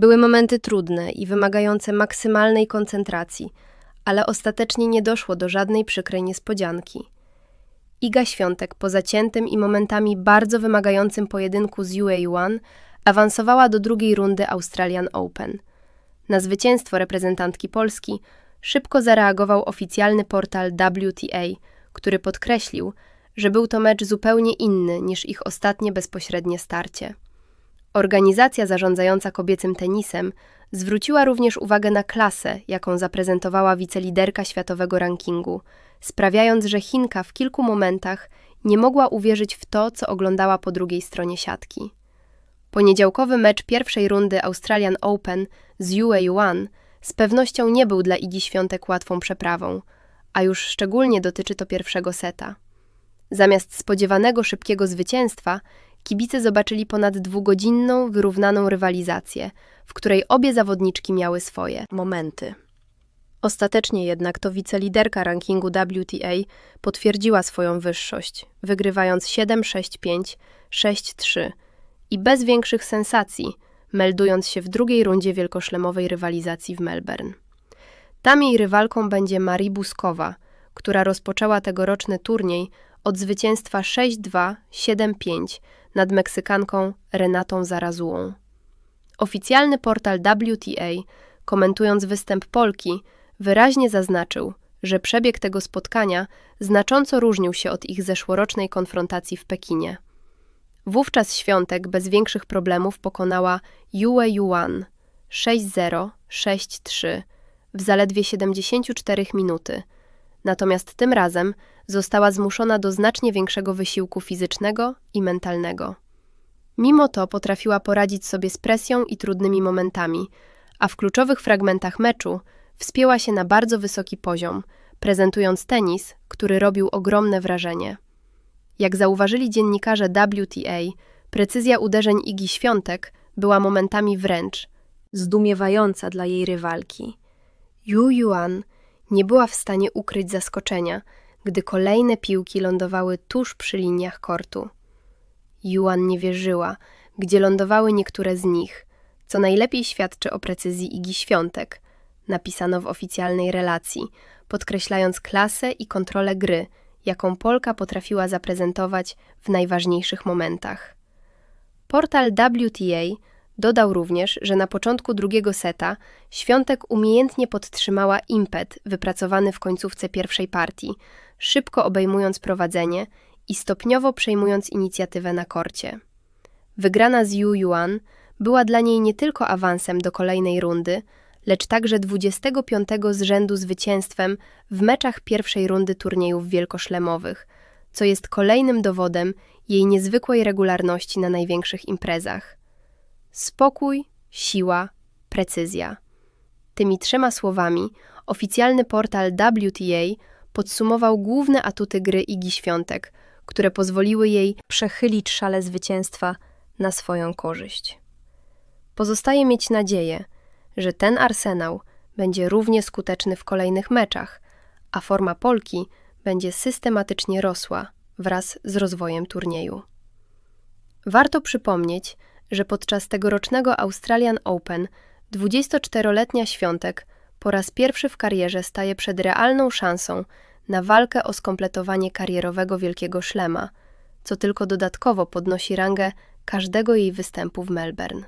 Były momenty trudne i wymagające maksymalnej koncentracji, ale ostatecznie nie doszło do żadnej przykrej niespodzianki. Iga Świątek po zaciętym i momentami bardzo wymagającym pojedynku z UA1 awansowała do drugiej rundy Australian Open. Na zwycięstwo reprezentantki Polski szybko zareagował oficjalny portal WTA, który podkreślił, że był to mecz zupełnie inny niż ich ostatnie bezpośrednie starcie. Organizacja zarządzająca kobiecym tenisem zwróciła również uwagę na klasę, jaką zaprezentowała wiceliderka światowego rankingu, sprawiając, że Chinka w kilku momentach nie mogła uwierzyć w to, co oglądała po drugiej stronie siatki. Poniedziałkowy mecz pierwszej rundy Australian Open z Yue Yuan z pewnością nie był dla Igi Świątek łatwą przeprawą, a już szczególnie dotyczy to pierwszego seta. Zamiast spodziewanego szybkiego zwycięstwa, kibice zobaczyli ponad dwugodzinną, wyrównaną rywalizację, w której obie zawodniczki miały swoje momenty. Ostatecznie jednak to wiceliderka rankingu WTA potwierdziła swoją wyższość, wygrywając 7-6-5, 6-3 i bez większych sensacji, meldując się w drugiej rundzie wielkoszlemowej rywalizacji w Melbourne. Tam jej rywalką będzie Marii Buskowa, która rozpoczęła tegoroczny turniej od zwycięstwa 6-2, 7-5 nad Meksykanką Renatą Zarazułą. Oficjalny portal WTA, komentując występ Polki, wyraźnie zaznaczył, że przebieg tego spotkania znacząco różnił się od ich zeszłorocznej konfrontacji w Pekinie. Wówczas Świątek bez większych problemów pokonała Yue Yuan 6-0, 6-3 w zaledwie 74 minuty. Natomiast tym razem została zmuszona do znacznie większego wysiłku fizycznego i mentalnego. Mimo to potrafiła poradzić sobie z presją i trudnymi momentami, a w kluczowych fragmentach meczu wspięła się na bardzo wysoki poziom, prezentując tenis, który robił ogromne wrażenie. Jak zauważyli dziennikarze WTA, precyzja uderzeń Igi Świątek była momentami wręcz zdumiewająca dla jej rywalki. Yu Yuan nie była w stanie ukryć zaskoczenia, gdy kolejne piłki lądowały tuż przy liniach kortu. Yuan nie wierzyła, gdzie lądowały niektóre z nich, co najlepiej świadczy o precyzji Igi Świątek, napisano w oficjalnej relacji, podkreślając klasę i kontrolę gry, jaką Polka potrafiła zaprezentować w najważniejszych momentach. Portal WTA dodał również, że na początku drugiego seta Świątek umiejętnie podtrzymała impet wypracowany w końcówce pierwszej partii, szybko obejmując prowadzenie i stopniowo przejmując inicjatywę na korcie. Wygrana z Yu Yuan była dla niej nie tylko awansem do kolejnej rundy, lecz także 25 z rzędu zwycięstwem w meczach pierwszej rundy turniejów wielkoszlemowych, co jest kolejnym dowodem jej niezwykłej regularności na największych imprezach. Spokój, siła, precyzja. Tymi trzema słowami oficjalny portal WTA podsumował główne atuty gry Igi Świątek, które pozwoliły jej przechylić szale zwycięstwa na swoją korzyść. Pozostaje mieć nadzieję, że ten arsenał będzie równie skuteczny w kolejnych meczach, a forma Polki będzie systematycznie rosła wraz z rozwojem turnieju. Warto przypomnieć, że podczas tegorocznego Australian Open 24-letnia Świątek po raz pierwszy w karierze staje przed realną szansą na walkę o skompletowanie karierowego wielkiego szlema, co tylko dodatkowo podnosi rangę każdego jej występu w Melbourne.